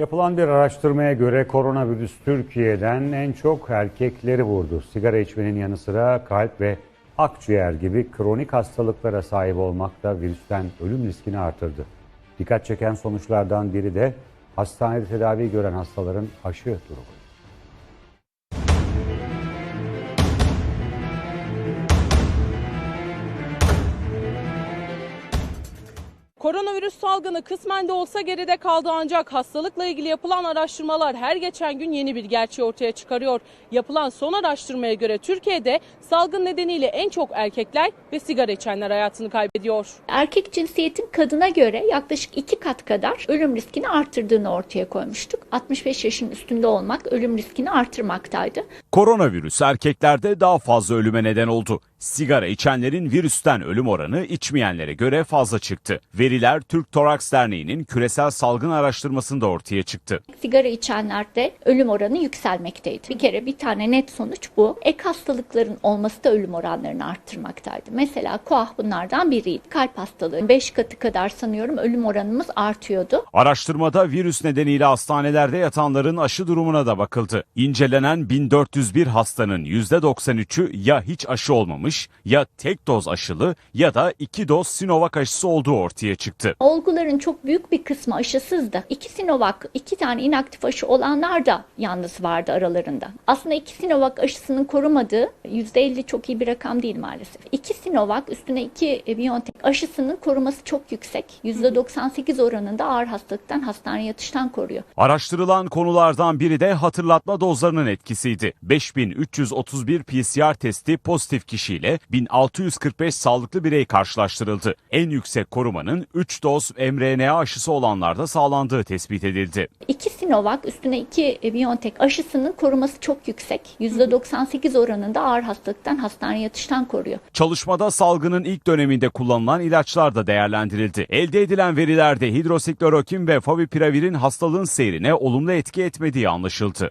Yapılan bir araştırmaya göre koronavirüs Türkiye'den en çok erkekleri vurdu. Sigara içmenin yanı sıra kalp ve akciğer gibi kronik hastalıklara sahip olmak da virüsten ölüm riskini artırdı. Dikkat çeken sonuçlardan biri de hastanede tedavi gören hastaların aşı durumu. Koronavirüs salgını kısmen de olsa geride kaldı ancak hastalıkla ilgili yapılan araştırmalar her geçen gün yeni bir gerçeği ortaya çıkarıyor. Yapılan son araştırmaya göre Türkiye'de salgın nedeniyle en çok erkekler ve sigara içenler hayatını kaybediyor. erkek cinsiyetin kadına göre yaklaşık iki kat kadar ölüm riskini artırdığını ortaya koymuştuk. 65 yaşın üstünde olmak ölüm riskini artırmaktaydı. Koronavirüs erkeklerde daha fazla ölüme neden oldu. Sigara içenlerin virüsten ölüm oranı içmeyenlere göre fazla çıktı. Veriler Türk Toraks Derneği'nin küresel salgın araştırmasında ortaya çıktı. Sigara içenlerde ölüm oranı yükselmekteydi. Bir kere bir tane net sonuç bu. Ek hastalıkların olması da ölüm oranlarını arttırmaktaydı. Mesela koah bunlardan biriydi. Kalp hastalığı 5 katı kadar sanıyorum ölüm oranımız artıyordu. Araştırmada virüs nedeniyle hastanelerde yatanların aşı durumuna da bakıldı. İncelenen 1401 hastanın %93'ü ya hiç aşı olmamış, ya tek doz aşılı ya da iki doz Sinovac aşısı olduğu ortaya çıktı. Olguların çok büyük bir kısmı aşısızdı. İki Sinovac, iki tane inaktif aşı olanlar da yalnız vardı aralarında. Aslında iki Sinovac aşısının korumadığı %50 çok iyi bir rakam değil maalesef. İki Sinovac üstüne iki BioNTech aşısının koruması çok yüksek. %98 oranında ağır hastalıktan hastaneye yatıştan koruyor. Araştırılan konulardan biri de hatırlatma dozlarının etkisiydi. 5331 PCR testi pozitif kişiyle 1645 sağlıklı birey karşılaştırıldı. En yüksek korumanın 3 doz mRNA aşısı olanlarda sağlandığı tespit edildi. İki Sinovac üstüne iki BioNTech aşısının koruması çok yüksek. %98 oranında ağır hastalıktan hastaneye yatıştan koruyor. Çalışmada salgının ilk döneminde kullanılan ilaçlar da değerlendirildi. Elde edilen verilerde hidroksiklorokin ve favipiravir hastalığın seyrine olumlu etki etmediği anlaşıldı.